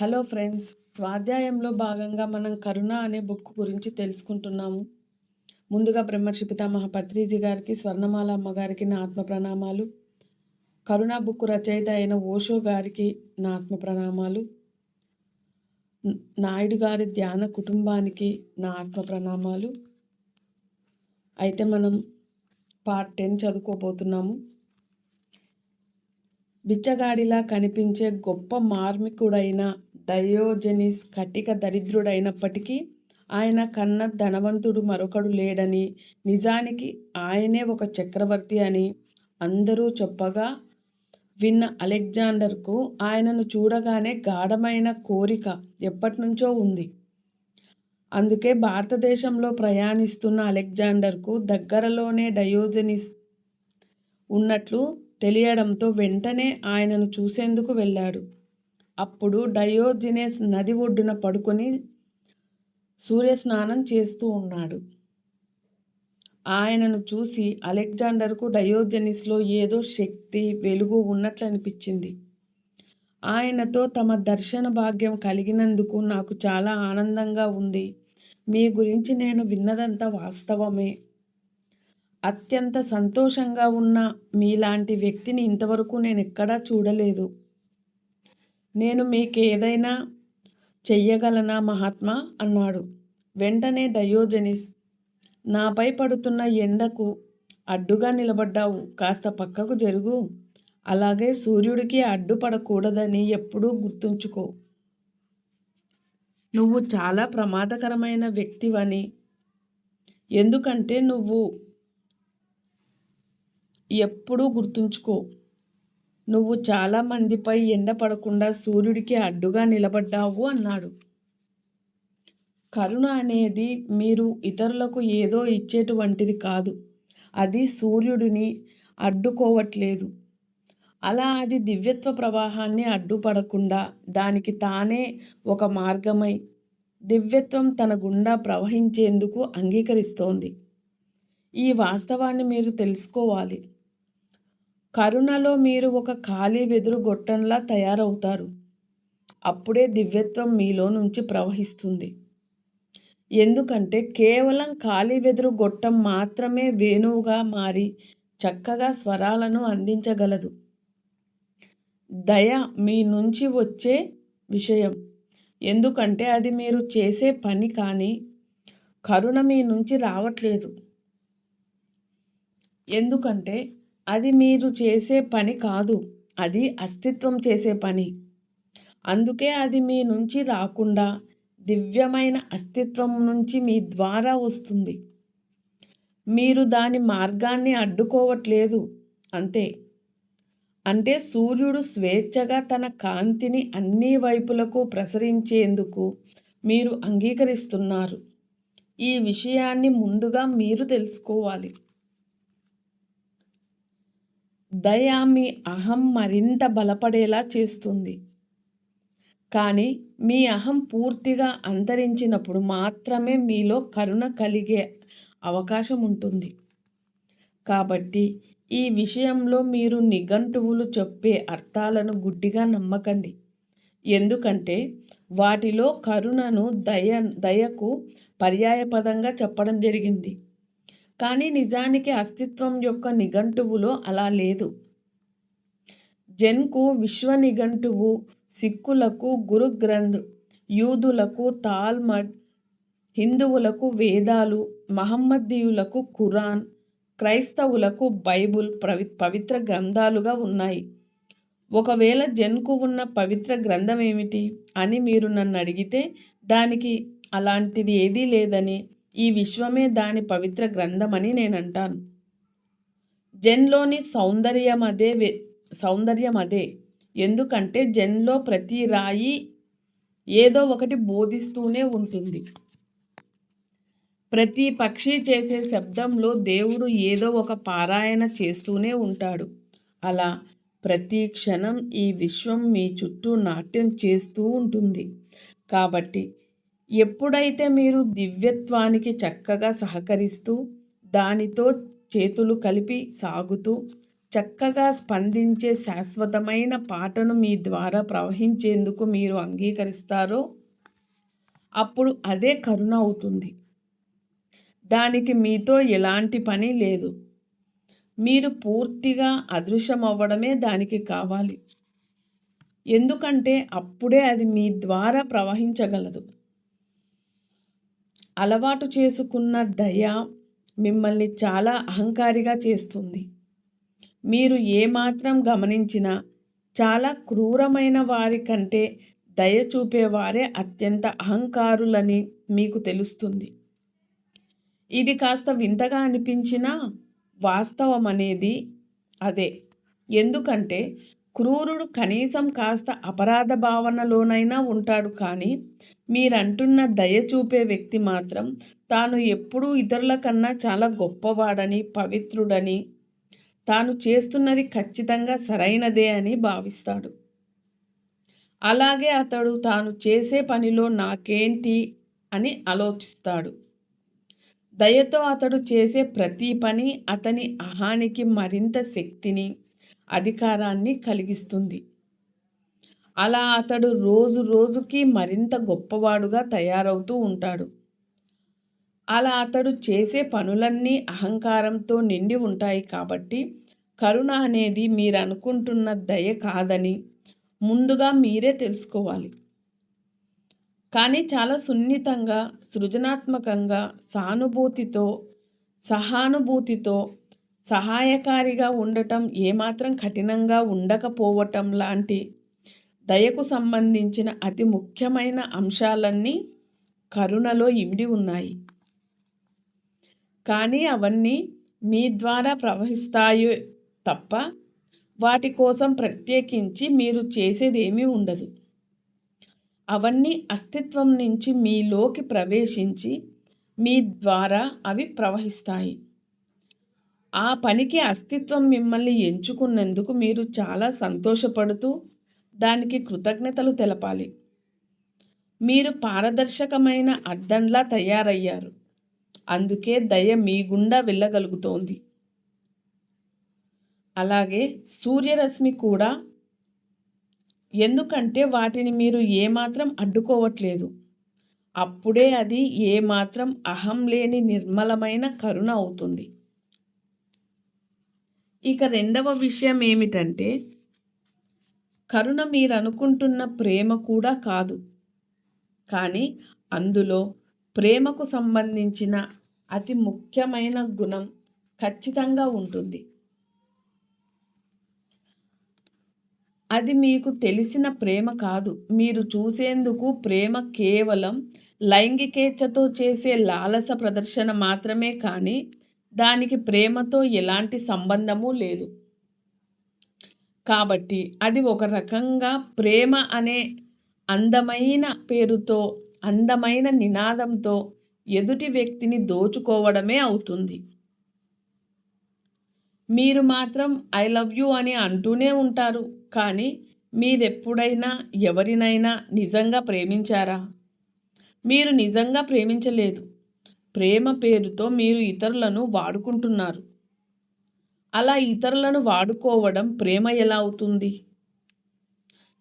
Hello friends స్వాధ్యాయంలో భాగంగా మనం కరుణ అనే బుక్ గురించి తెలుసుకుంటున్నాము. ముందుగా బ్రహ్మర్షి పితామహ పత్రిజీ గారికి స్వర్ణమాల అమ్మగారికి నా ఆత్మ ప్రణామాలు. కరుణ బుక్ రచయిత అయిన ఓషో గారికి నా ఆత్మ ప్రణామాలు. నాయుడు గారి ధ్యాన కుటుంబానికి నా ఆత్మ ప్రణామాలు. అయితే మనం పార్ట్ టెన్ చదువుకోబోతున్నాము. బిచ్చగాడిలా కనిపించే గొప్ప మార్మికుడైన డయోజెనిస్ కటిక దరిద్రుడైనప్పటికీ ఆయన కన్న ధనవంతుడు మరొకడు లేడని నిజానికి ఆయనే ఒక చక్రవర్తి అని అందరూ చెప్పగా విన్న అలెగ్జాండర్కు ఆయనను చూడగానే గాఢమైన కోరిక ఎప్పటినుంచో ఉంది. అందుకే భారతదేశంలో ప్రయాణిస్తున్న అలెగ్జాండర్కు దగ్గరలోనే డయోజెనిస్ ఉన్నట్లు తెలియడంతో వెంటనే ఆయనను చూసేందుకు వెళ్ళాడు. అప్పుడు డయోజినేస్ నది ఒడ్డున పడుకొని సూర్యస్నానం చేస్తూ ఉన్నాడు. ఆయనను చూసి అలెగ్జాండర్కు డయోజెనిస్లో ఏదో శక్తి వెలుగు ఉన్నట్లు అనిపించింది. ఆయనతో తమ దర్శన భాగ్యం కలిగినందుకు నాకు చాలా ఆనందంగా ఉంది. మీ గురించి నేను విన్నదంతా వాస్తవమే. అత్యంత సంతోషంగా ఉన్న మీలాంటి వ్యక్తిని ఇంతవరకు నేను ఎక్కడా చూడలేదు. నేను మీకు ఏదైనా చెయ్యగలనా మహాత్మా? అన్నాడు. వెంటనే డయోజనిస్. నాపై పడుతున్న ఎండకు అడ్డుగా నిలబడ్డావు. కాస్త పక్కకు జరుగు. అలాగే సూర్యుడికి అడ్డుపడకూడదని ఎప్పుడూ గుర్తుంచుకో. నువ్వు చాలా ప్రమాదకరమైన వ్యక్తివని. ఎందుకంటే నువ్వు ఎప్పుడూ గుర్తుంచుకో. నువ్వు చాలా మందిపై ఎండ పడకుండా సూర్యుడికి అడ్డుగా నిలబడ్డావు అన్నాడు. కరుణ అనేది మీరు ఇతరులకు ఏదో ఇచ్చేటువంటిది కాదు. అది సూర్యుడిని అడ్డుకోవట్లేదు. అలా అది దివ్యత్వ ప్రవాహాన్ని అడ్డుపడకుండా దానికి తానే ఒక మార్గమై దివ్యత్వం తన గుండా ప్రవహించేందుకు అంగీకరిస్తోంది. ఈ వాస్తవాన్ని మీరు తెలుసుకోవాలి. కరుణలో మీరు ఒక ఖాళీ వెదురు గొట్టంలా తయారవుతారు. అప్పుడే దివ్యత్వం మీలో నుంచి ప్రవహిస్తుంది. ఎందుకంటే కేవలం ఖాళీ వెదురు గొట్టం మాత్రమే వేణువుగా మారి చక్కగా స్వరాలను అందించగలదు. దయ మీ నుంచి వచ్చే విషయం. ఎందుకంటే అది మీరు చేసే పని కానీ కరుణ మీ నుంచి రావట్లేదు. ఎందుకంటే అది మీరు చేసే పని కాదు అది అస్తిత్వం చేసే పని. అందుకే అది మీ నుంచి రాకుండా దివ్యమైన అస్తిత్వం నుంచి మీ ద్వారా వస్తుంది. మీరు దాని మార్గాన్ని అడ్డుకోవట్లేదు అంతే. అంటే సూర్యుడు స్వేచ్ఛగా తన కాంతిని అన్ని వైపులకు ప్రసరించేందుకు మీరు అంగీకరిస్తున్నారు. ఈ విషయాన్ని ముందుగా మీరు తెలుసుకోవాలి. దయ మీ అహం మరింత బలపడేలా చేస్తుంది. కానీ మీ అహం పూర్తిగా అంతరించినప్పుడు మాత్రమే మీలో కరుణ కలిగే అవకాశం ఉంటుంది. కాబట్టి ఈ విషయంలో మీరు నిఘంటువులు చెప్పే అర్థాలను గుడ్డిగా నమ్మకండి. ఎందుకంటే వాటిలో కరుణను దయ దయకు పర్యాయపదంగా చెప్పడం జరిగింది. కానీ నిజానికి అస్తిత్వం యొక్క నిఘంటువులో అలా లేదు. జెన్కు విశ్వ నిఘంటువు సిక్కులకు గురు గ్రంథ్ యూదులకు తాల్మడ్ హిందువులకు వేదాలు మహమ్మదీయులకు ఖురాన్ క్రైస్తవులకు బైబుల్ ప్రవి పవిత్ర గ్రంథాలుగా ఉన్నాయి. ఒకవేళ జన్కు ఉన్న పవిత్ర గ్రంథం ఏమిటి అని మీరు నన్ను అడిగితే దానికి అలాంటిది ఏదీ లేదని ఈ విశ్వమే దాని పవిత్ర గ్రంథమని నేను అంటాను జెన్లోని సౌందర్యం అదే సౌందర్యం అదే ఎందుకంటే జెన్లో ప్రతి రాయి ఏదో ఒకటి బోధిస్తూనే ఉంటుంది. ప్రతి పక్షి చేసే శబ్దంలో దేవుడు ఏదో ఒక పారాయణ చేస్తూనే ఉంటాడు. అలా ప్రతి క్షణం ఈ విశ్వం మీ చుట్టూ నాట్యం చేస్తూ ఉంటుంది. కాబట్టి ఎప్పుడైతే మీరు దివ్యత్వానికి చక్కగా సహకరిస్తూ దానితో చేతులు కలిపి సాగుతూ చక్కగా స్పందించే శాశ్వతమైన పాటను మీ ద్వారా ప్రవహించేందుకు మీరు అంగీకరిస్తారో అప్పుడు అదే కరుణ అవుతుంది. దానికి మీతో ఎలాంటి పని లేదు. మీరు పూర్తిగా అదృశ్యమవ్వడమే దానికి కావాలి. ఎందుకంటే అప్పుడే అది మీ ద్వారా ప్రవహించగలదు. అలవాటు చేసుకున్న దయ మిమ్మల్ని చాలా అహంకారిగా చేస్తుంది. మీరు ఏమాత్రం గమనించినా చాలా క్రూరమైన వారి కంటే దయ చూపేవారే అత్యంత అహంకారులని మీకు తెలుస్తుంది. ఇది కాస్త వింతగా అనిపించినా వాస్తవం అనేది అదే. ఎందుకంటే క్రూరుడు కనీసం కాస్త అపరాధ భావనలోనైనా ఉంటాడు కానీ మీరంటున్న దయ చూపే వ్యక్తి మాత్రం తాను ఎప్పుడూ ఇతరుల కన్నా చాలా గొప్పవాడని పవిత్రుడని తాను చేస్తున్నది ఖచ్చితంగా సరైనదే అని భావిస్తాడు. అలాగే అతడు తాను చేసే పనిలో నాకేంటి అని ఆలోచిస్తాడు. దయతో అతడు చేసే ప్రతి పని అతని అహానికి మరింత శక్తిని అధికారాన్ని కలిగిస్తుంది. అలా అతడు రోజు రోజుకి మరింత గొప్పవాడుగా తయారవుతూ ఉంటాడు. అలా అతడు చేసే పనులన్నీ అహంకారంతో నిండి ఉంటాయి కాబట్టి కరుణ అనేది మీరు అనుకుంటున్న దయ కాదని ముందుగా మీరే తెలుసుకోవాలి. కానీ చాలా సున్నితంగా సృజనాత్మకంగా సానుభూతితో సహానుభూతితో సహాయకారిగా ఉండటం ఏమాత్రం కఠినంగా ఉండకపోవటం లాంటి దయకు సంబంధించిన అతి ముఖ్యమైన అంశాలన్నీ కరుణలో ఇమిడి ఉన్నాయి. కానీ అవన్నీ మీ ద్వారా ప్రవహిస్తాయో తప్ప వాటి కోసం ప్రత్యేకించి మీరు చేసేదేమీ ఉండదు. అవన్నీ అస్తిత్వం నుంచి మీలోకి ప్రవేశించి మీ ద్వారా అవి ప్రవహిస్తాయి. ఆ పనికి అస్తిత్వం మిమ్మల్ని ఎంచుకున్నందుకు మీరు చాలా సంతోషపడుతూ దానికి కృతజ్ఞతలు తెలపాలి. మీరు పారదర్శకమైన అద్దంలా తయారయ్యారు. అందుకే దయ మీ గుండా వెళ్ళగలుగుతోంది. అలాగే సూర్యరశ్మి కూడా. ఎందుకంటే వాటిని మీరు ఏమాత్రం అడ్డుకోవట్లేదు. అప్పుడే అది ఏమాత్రం అహం లేని నిర్మలమైన కరుణ అవుతుంది. ఇక రెండవ విషయం ఏమిటంటే కరుణ మీరు అనుకుంటున్న ప్రేమ కూడా కాదు. కానీ అందులో ప్రేమకు సంబంధించిన అతి ముఖ్యమైన గుణం ఖచ్చితంగా ఉంటుంది. అది మీకు తెలిసిన ప్రేమ కాదు. మీరు చూసేందుకు ప్రేమ కేవలం లైంగికేచ్ఛతో చేసే లాలస ప్రదర్శన మాత్రమే కానీ దానికి ప్రేమతో ఎలాంటి సంబంధము లేదు. కాబట్టి అది ఒక రకంగా ప్రేమ అనే అందమైన పేరుతో అందమైన నినాదంతో ఎదుటి వ్యక్తిని దోచుకోవడమే అవుతుంది. మీరు మాత్రం ఐ లవ్ యూ అని అంటూనే ఉంటారు. కానీ మీరెప్పుడైనా ఎవరినైనా నిజంగా ప్రేమించారా? మీరు నిజంగా ప్రేమించలేదు. ప్రేమ పేరుతో మీరు ఇతరులను వాడుకుంటున్నారు. అలా ఇతరులను వాడుకోవడం ప్రేమ ఎలా అవుతుంది?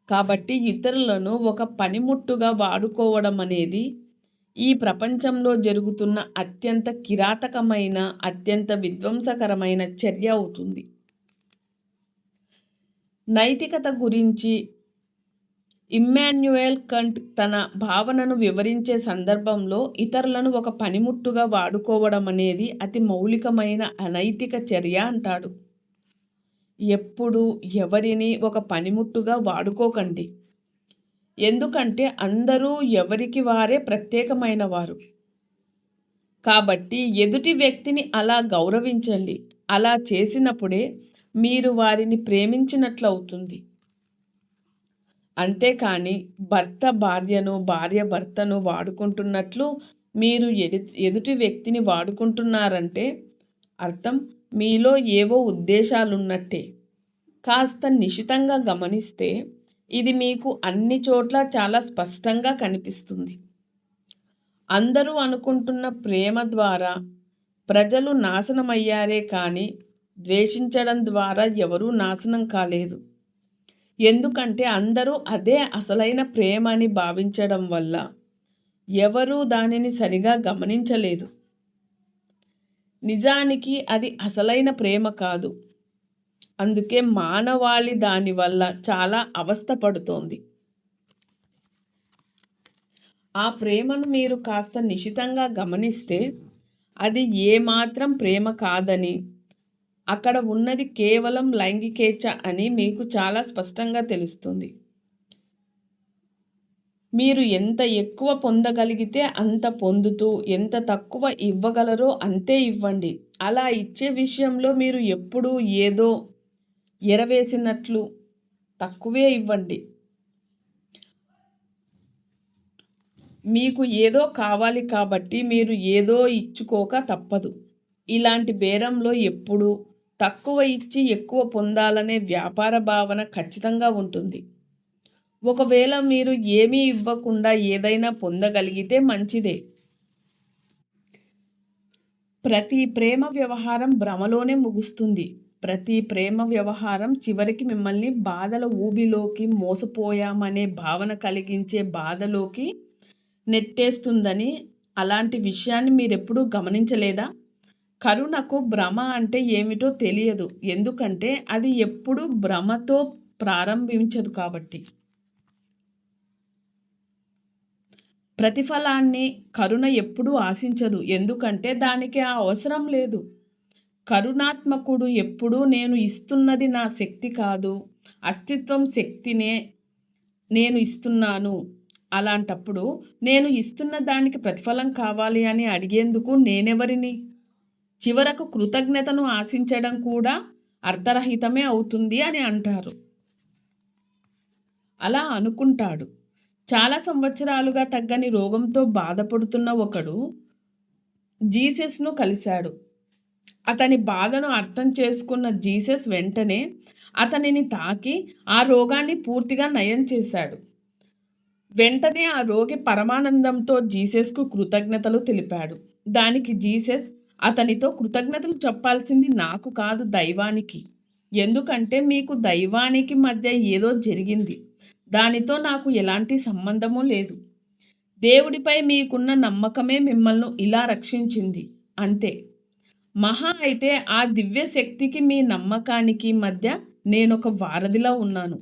కాబట్టి ఇతరులను ఒక పనిముట్టుగా వాడుకోవడం అనేది ఈ ప్రపంచంలో జరుగుతున్న అత్యంత కిరాతకమైన అత్యంత విధ్వంసకరమైన చర్య అవుతుంది. నైతికత గురించి ఇమ్మాన్యుయల్ కంట్ తన భావనను వివరించే సందర్భంలో ఇతరులను ఒక పనిముట్టుగా వాడుకోవడం అనేది అతి మౌలికమైన అనైతిక చర్య అంటాడు. ఎప్పుడు ఎవరిని ఒక పనిముట్టుగా వాడుకోకండి. ఎందుకంటే అందరూ ఎవరికి వారే ప్రత్యేకమైన వారు. కాబట్టి ఎదుటి వ్యక్తిని అలా గౌరవించండి. అలా చేసినప్పుడే మీరు వారిని ప్రేమించినట్లు అవుతుంది అంతేకాని భర్త భార్యను భార్య భర్తను వాడుకుంటున్నట్లు మీరు ఎదు ఎదుటి వ్యక్తిని వాడుకుంటున్నారంటే అర్థం మీలో ఏవో ఉద్దేశాలున్నట్టే. కాస్త నిశితంగా గమనిస్తే ఇది మీకు అన్ని చోట్ల చాలా స్పష్టంగా కనిపిస్తుంది. అందరూ అనుకుంటున్న ప్రేమ ద్వారా ప్రజలు నాశనమయ్యారే కానీ ద్వేషించడం ద్వారా ఎవరూ నాశనం కాలేదు. ఎందుకంటే అందరూ అదే అసలైన ప్రేమ అని భావించడం వల్ల ఎవరూ దానిని సరిగా గమనించలేదు. నిజానికి అది అసలైన ప్రేమ కాదు. అందుకే మానవాళి దానివల్ల చాలా అవస్థపడుతోంది ఆ ప్రేమను మీరు కాస్త నిశితంగా గమనిస్తే అది ఏమాత్రం ప్రేమ కాదని అక్కడ ఉన్నది కేవలం లైంగికేచ్ఛ అని మీకు చాలా స్పష్టంగా తెలుస్తుంది. మీరు ఎంత ఎక్కువ పొందగలిగితే అంత పొందుతూ ఎంత తక్కువ ఇవ్వగలరో అంతే ఇవ్వండి. అలా ఇచ్చే విషయంలో మీరు ఎప్పుడూ ఏదో ఎరవేసినట్లు తక్కువే ఇవ్వండి. మీకు ఏదో కావాలి కాబట్టి మీరు ఏదో ఇచ్చుకోక తప్పదు. ఇలాంటి బేరంలో ఎప్పుడు తక్కువ ఇచ్చి ఎక్కువ పొందాలనే వ్యాపార భావన ఖచ్చితంగా ఉంటుంది. ఒకవేళ మీరు ఏమీ ఇవ్వకుండా ఏదైనా పొందగలిగితే మంచిదే. ప్రతి ప్రేమ వ్యవహారం భ్రమలోనే ముగుస్తుంది. ప్రతి ప్రేమ వ్యవహారం చివరికి మిమ్మల్ని బాధల ఊబిలోకి మోసపోయామనే భావన కలిగించే బాధలోకి నెట్టేస్తుందని అలాంటి విషయాన్ని మీరెప్పుడూ గమనించలేదా? కరుణకు భ్రమ అంటే ఏమిటో తెలియదు. ఎందుకంటే అది ఎప్పుడు భ్రమతో ప్రారంభించదు కాబట్టి. ప్రతిఫలాన్ని కరుణ ఎప్పుడూ ఆశించదు. ఎందుకంటే దానికి ఆ అవసరం లేదు. కరుణాత్మకుడు ఎప్పుడూ నేను ఇస్తున్నది నా శక్తి కాదు. అస్తిత్వం శక్తినే నేను ఇస్తున్నాను. అలాంటప్పుడు నేను ఇస్తున్న దానికి ప్రతిఫలం కావాలి అని అడిగేందుకు నేనెవరిని? చివరకు కృతజ్ఞతను ఆశించడం కూడా అర్థరహితమే అవుతుంది అని అంటారు. అలా అనుకుంటాడు. చాలా సంవత్సరాలుగా తగ్గని రోగంతో బాధపడుతున్న ఒకడు జీసస్ను కలిశాడు. అతని బాధను అర్థం చేసుకున్న జీసస్ వెంటనే అతనిని తాకి ఆ రోగాన్ని పూర్తిగా నయం చేశాడు. వెంటనే ఆ రోగి పరమానందంతో జీసస్కు కృతజ్ఞతలు తెలిపాడు. దానికి జీసస్ అతనితో కృతజ్ఞతలు చెప్పాల్సింది నాకు కాదు దైవానికి. ఎందుకంటే మీకు దైవానికి మధ్య ఏదో జరిగింది. దానితో నాకు ఎలాంటి సంబంధము లేదు. దేవుడిపై మీకున్న నమ్మకమే మిమ్మల్ని ఇలా రక్షించింది. అంతే. మహా అయితే ఆ దివ్య శక్తికి మీ నమ్మకానికి మధ్య నేనొక వారధిలో ఉన్నాను.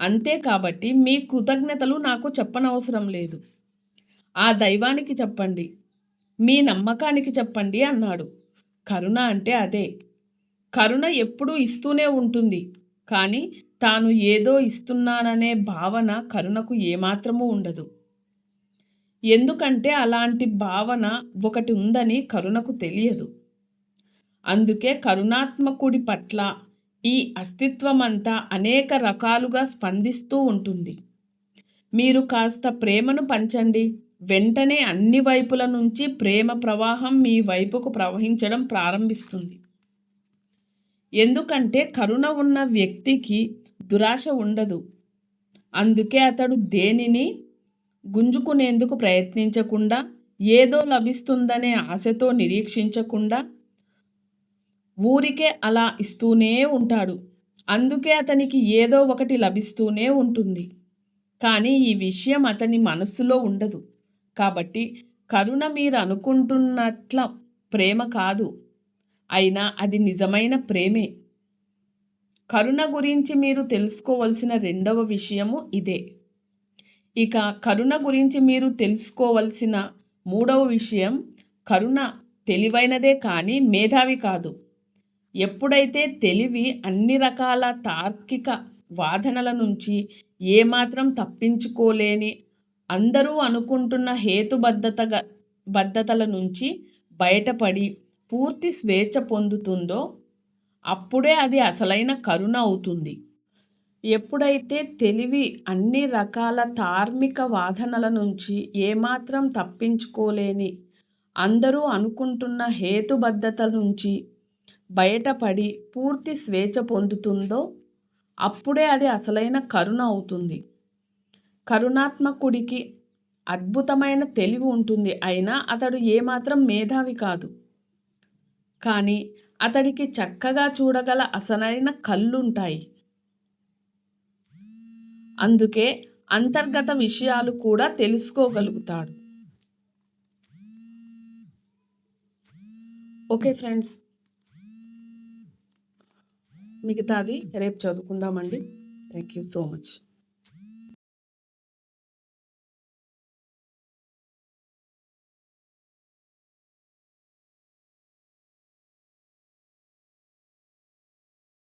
అంతే కాబట్టి మీ కృతజ్ఞతలు నాకు చెప్పనవసరం లేదు. ఆ దైవానికి చెప్పండి. మీ నమ్మకానికి చెప్పండి అన్నాడు. కరుణ అంటే అదే. కరుణ ఎప్పుడూ ఇస్తూనే ఉంటుంది. కానీ తాను ఏదో ఇస్తున్నాననే భావన కరుణకు ఏమాత్రమూ ఉండదు. ఎందుకంటే అలాంటి భావన ఒకటి ఉందని కరుణకు తెలియదు. అందుకే కరుణాత్మకుడి పట్ల ఈ అస్తిత్వమంతా అనేక రకాలుగా స్పందిస్తూ ఉంటుంది. మీరు కాస్త ప్రేమను పంచండి. వెంటనే అన్ని వైపుల నుంచి ప్రేమ ప్రవాహం మీ వైపుకు ప్రవహించడం ప్రారంభిస్తుంది. ఎందుకంటే కరుణ ఉన్న వ్యక్తికి దురాశ ఉండదు. అందుకే అతడు దేనిని గుంజుకునేందుకు ప్రయత్నించకుండా ఏదో లభిస్తుందనే ఆశతో నిరీక్షించకుండా ఊరికే అలా ఇస్తూనే ఉంటాడు. అందుకే అతనికి ఏదో ఒకటి లభిస్తూనే ఉంటుంది. కానీ ఈ విషయం అతని మనస్సులో ఉండదు. కాబట్టి కరుణ మీరు అనుకుంటున్నట్ల ప్రేమ కాదు. అయినా అది నిజమైన ప్రేమే. కరుణ గురించి మీరు తెలుసుకోవలసిన రెండవ విషయము ఇదే. ఇక కరుణ గురించి మీరు తెలుసుకోవలసిన మూడవ విషయం కరుణ తెలివైనదే కానీ మేధావి కాదు. ఎప్పుడైతే తెలివి అన్ని రకాల తార్కిక వాదనల నుంచి ఏమాత్రం తప్పించుకోలేని అందరూ అనుకుంటున్న హేతుబద్ధతగా బద్ధతల నుంచి బయటపడి పూర్తి స్వేచ్ఛ పొందుతుందో అప్పుడే అది అసలైన కరుణ అవుతుంది. ఎప్పుడైతే తెలివి అన్ని రకాల ధార్మిక వాదనల నుంచి ఏమాత్రం తప్పించుకోలేని అందరూ అనుకుంటున్న హేతుబద్ధత నుంచి బయటపడి పూర్తి స్వేచ్ఛ పొందుతుందో అప్పుడే అది అసలైన కరుణ అవుతుంది. కరుణాత్మకుడికి అద్భుతమైన తెలివి ఉంటుంది. అయినా అతడు ఏమాత్రం మేధావి కాదు. కానీ అతడికి చక్కగా చూడగల అసలైన కళ్ళుంటాయి. అందుకే అంతర్గత విషయాలు కూడా తెలుసుకోగలుగుతాడు. Okay friends. మిగతాది రేపు చదువుకుందామండి. Thank you so much.